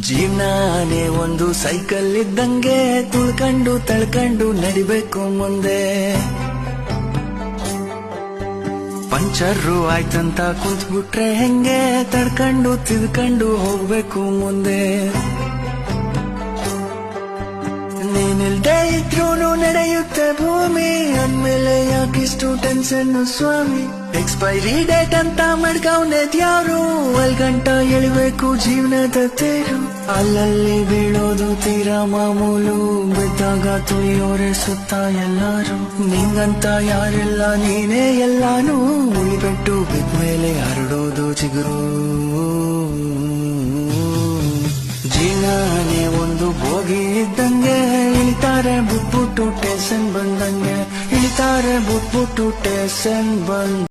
ಜೀವನಾನೇ ಒಂದು ಸೈಕಲ್ ಇದ್ದಂಗೆ ಕುಳ್ಕಂಡು ತಳ್ಕಂಡು ನಡಿಬೇಕು ಮುಂದೆ. ಪಂಚರ್ರು ಆಯ್ತಂತ ಕೂತ್ಬಿಟ್ರೆ ಹೆಂಗೆ ತಡ್ಕಂಡು ತಿದ್ಕಂಡು ಹೋಗ್ಬೇಕು ಮುಂದೆ. ಇದ್ರೂನು ನಡೆಯುತ್ತೆ ಭೂಮಿ ಅಂದ್ಮೇಲೆ ಯಾಕಿಷ್ಟು ಟೆನ್ಷನ್ ಸ್ವಾಮಿ? ಎಕ್ಸ್ಪೈರಿ ಡೇಟ್ ಅಂತ ಮಡ್ಕೌನೆದ್ಯಾರು ಅಲ್ ಗಂಟ ಎಳಿಬೇಕು ಜೀವನದ ತೇರು. ಅಲ್ಲಲ್ಲಿ ಬೀಳೋದು ತೀರಾ ಮಾಮೂಲು. ಬಿದ್ದಾಗ ತುಳಿಯೋರೆ ಸುತ್ತ ಎಲ್ಲಾರು. ನಿಂಗಂತ ಯಾರೆಲ್ಲ, ನೀನೇ ಎಲ್ಲಾನು. ಉಳಿಬಿಟ್ಟು ಬಿದ್ಮೇಲೆ ಹರಡೋದು ಚಿಗುರು. ಜೀವನೇ ಒಂದು ಬೋಗಿ ಇದ್ದಂಗೆ ಇಳಿತಾರೆ ಬುಟ್ಬುಟ್ಟು ಟೇಷನ್ ಬಂದಂಗೆ ಇಳಿತಾರೆ ಬುಟ್ಬುಟ್ಟು ಟೇಷನ್ ಬಂದ್